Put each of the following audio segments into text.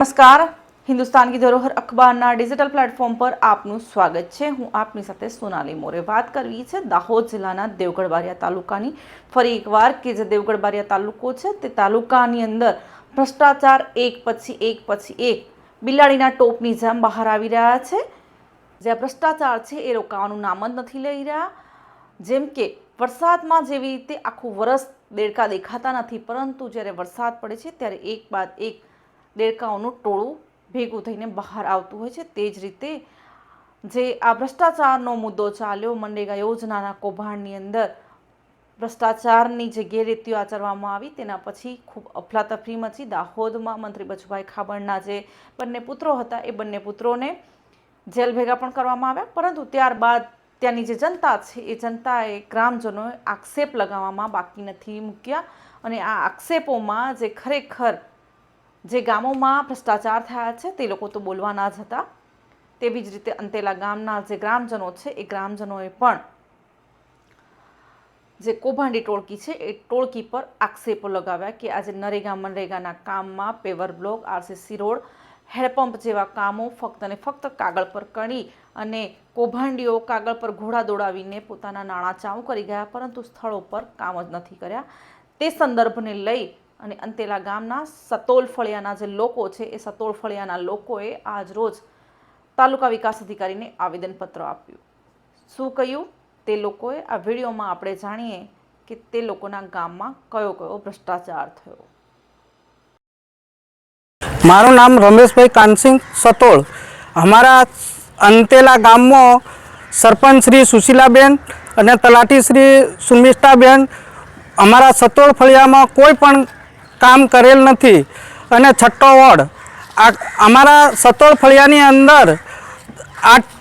નમસ્કાર. હિન્દુસ્તાન કી ધરોહર અખબારના digital platform પર આપનું સ્વાગત છે. હું આપની સાથે સોનાલી મોરે વાત કરવી છે. દાહોદ જિલ્લાના દેવગઢ તાલુકાની ફરી એકવાર કે જે દેવગઢ તાલુકો છે તે તાલુકાની અંદર ભ્રષ્ટાચાર એક પછી એક પછી એક બિલાડીના ટોપની જેમ બહાર આવી રહ્યા છે. જે ભ્રષ્ટાચાર છે એ રોકાવાનું નામ જ નથી લઈ રહ્યા. જેમ કે વરસાદમાં જેવી રીતે આખું વરસ દેડકા દેખાતા નથી, પરંતુ જ્યારે વરસાદ પડે છે ત્યારે એક બાદ એક દેડકાઓનું ટોળું ભેગું થઈને બહાર આવતું હોય છે. તે જ રીતે જે આ ભ્રષ્ટાચારનો મુદ્દો ચાલ્યો, મનરેગા યોજનાના કૌભાંડની અંદર ભ્રષ્ટાચારની જે ગેરરીતિઓ આચરવામાં આવી. તેના પછી ખૂબ અફલાતફરી મચી. દાહોદમાં મંત્રી બચુભાઈ ખાબડના જે બંને પુત્રો હતા, એ બંને પુત્રોને જેલ ભેગા પણ કરવામાં આવ્યા. પરંતુ ત્યારબાદ ત્યાંની જે જનતા છે, એ જનતાએ ગ્રામજનોએ આક્ષેપ લગાવવામાં બાકી નથી મૂક્યા. અને આ આક્ષેપોમાં જે ખરેખર જે ગામોમાં ભ્રષ્ટાચાર થયા છે, તે લોકો તો બોલવાના જ હતા. તેવી જ રીતે અંતેલા ગામના જે ગ્રામજનો છે, એ ગ્રામજનોએ પણ જે કૌભાંડી ટોળકી છે, એ ટોળકી પર આક્ષેપો લગાવ્યા કે આજે નરેગા મનરેગાના કામમાં paver block RCC road hand pump જેવા કામો ફક્ત ને ફક્ત કાગળ પર કરી અને કૌભાંડીઓ કાગળ પર ઘોડા દોડાવીને પોતાના નાણાં ચાઉ કરી ગયા, પરંતુ સ્થળો પર કામ જ નથી કર્યા. તે સંદર્ભને લઈ અને અંતેલા ગામના સતોલ ફળિયાના જે લોકો છે, એ સતોલ ફળિયાના લોકોએ આજ રોજ તાલુકા વિકાસ અધિકારીને આવેદનપત્ર આપ્યું. શું કહ્યું? તે લોકોએ આ વિડીયોમાં આપણે જાણીએ કે તે લોકોના ગામમાં કયો કયો ભ્રષ્ટાચાર થયો. મારું નામ રમેશભાઈ કાનસિંહ સતોળ અમારા અંતેલા ગામમાં સરપંચ શ્રી સુશીલાબેન અને તલાટી શ્રી સુમિષ્ટાબેન અમારા સતોળ ફળિયામાં કોઈ પણ કામ કરેલ નથી. અને છઠ્ઠો વોર્ડ આ અમારા સતોળ ફળિયાની અંદર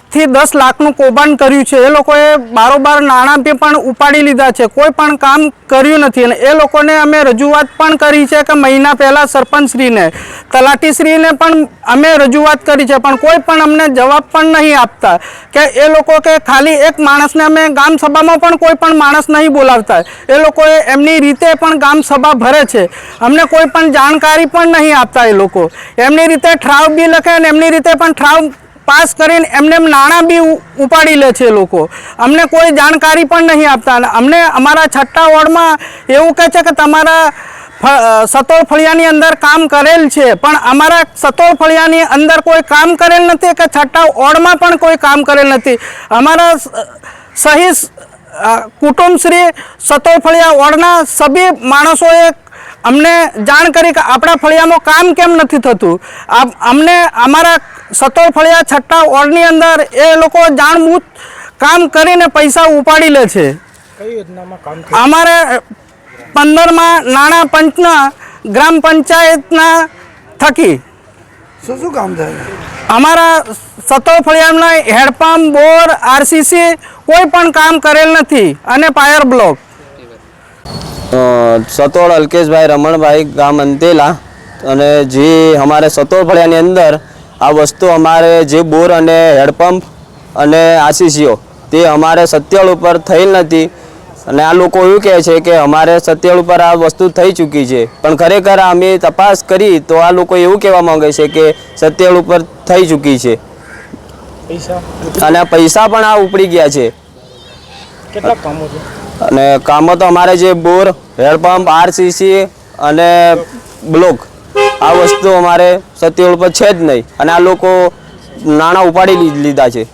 આઠથી દસ લાખનું કૌભાંડ કર્યું છે. એ લોકોએ બારોબાર નાણાં બી પણ ઉપાડી લીધા છે. કોઈ પણ કામ કર્યું નથી અને એ લોકોને અમે રજૂઆત પણ કરી છે કે મહિના પહેલાં સરપંચશ્રીને, તલાટીશ્રીને પણ અમે રજૂઆત કરી છે. પણ કોઈ પણ અમને જવાબ પણ નહીં આપતા કે એ લોકો કે ખાલી એક માણસને અમે ગામ સભામાં પણ કોઈ પણ માણસ નહીં બોલાવતા. એ લોકોએ એમની રીતે પણ ગામ સભા ભરે છે. અમને કોઈ પણ જાણકારી પણ નહીં આપતા એ લોકો. એમની રીતે ઠરાવ બી લખે અને એમની રીતે પણ ઠરાવ પાસ કરીને એમને એમ નાણાં બી ઉપાડી લે છે લોકો. અમને કોઈ જાણકારી પણ નહીં આપતા. અમને અમારા છઠ્ઠા વોર્ડમાં એવું કહે છે કે તમારા સતોળ ફળિયાની અંદર કામ કરેલ છે. પણ અમારા સતોળ ફળિયાની અંદર કોઈ કામ કરેલ નથી કે છઠ્ઠા વોર્ડમાં પણ કોઈ કામ કરેલ નથી. અમારા સહી કુટુંબશ્રી સતોળ ફળિયા વોર્ડના સભી માણસોએ અમને જાણ કરી કે આપણા ફળિયામાં કામ કેમ નથી થતું? આપ- અમને અમારા સત્તર ફળિયા છઠ્ઠા વોર્ડની અંદર એ લોકો જાણબૂત કામ કરીને પૈસા ઉપાડી લે છે. કઈ અમારે પંદરમાં નાણાં પંચના ગ્રામ પંચાયતના થકી. શું શું કામ થાય? અમારા સતોળ ફળિયાના હેડપંપ બોર આરસીસી કોઈ પણ કામ કરેલ નથી અને પાયર બ્લોક. અ, સતોળ અલ્કેશભાઈ રમણભાઈ ગામ અંતેલા અને જે અમારે સતોળ ફળિયાની અંદર આ વસ્તુ અમારે જે બોર અને હેડપંપ અને આશીષીઓ તે અમારે સત્યળ ઉપર થયેલ નથી. અને આ લોકો એવું કહે છે કે અમારે સત્યળ ઉપર આ વસ્તુ થઈ ચૂકી છે. પણ ખરેખર અમે તપાસ કરી તો આ લોકો એવું કહેવા માંગે છે કે સત્યળ ઉપર થઈ ચૂકી છે. અને પૈસા પણ આ ઉપડી ગયા છે. અને કામો તો અમારે જે બોર હેડપંપ આરસીસી અને બ્લોક, આ વસ્તુ અમારે સત્યોળ પર છે જ નહીં. અને આ લોકો નાણાં ઉપાડી લીધા છે.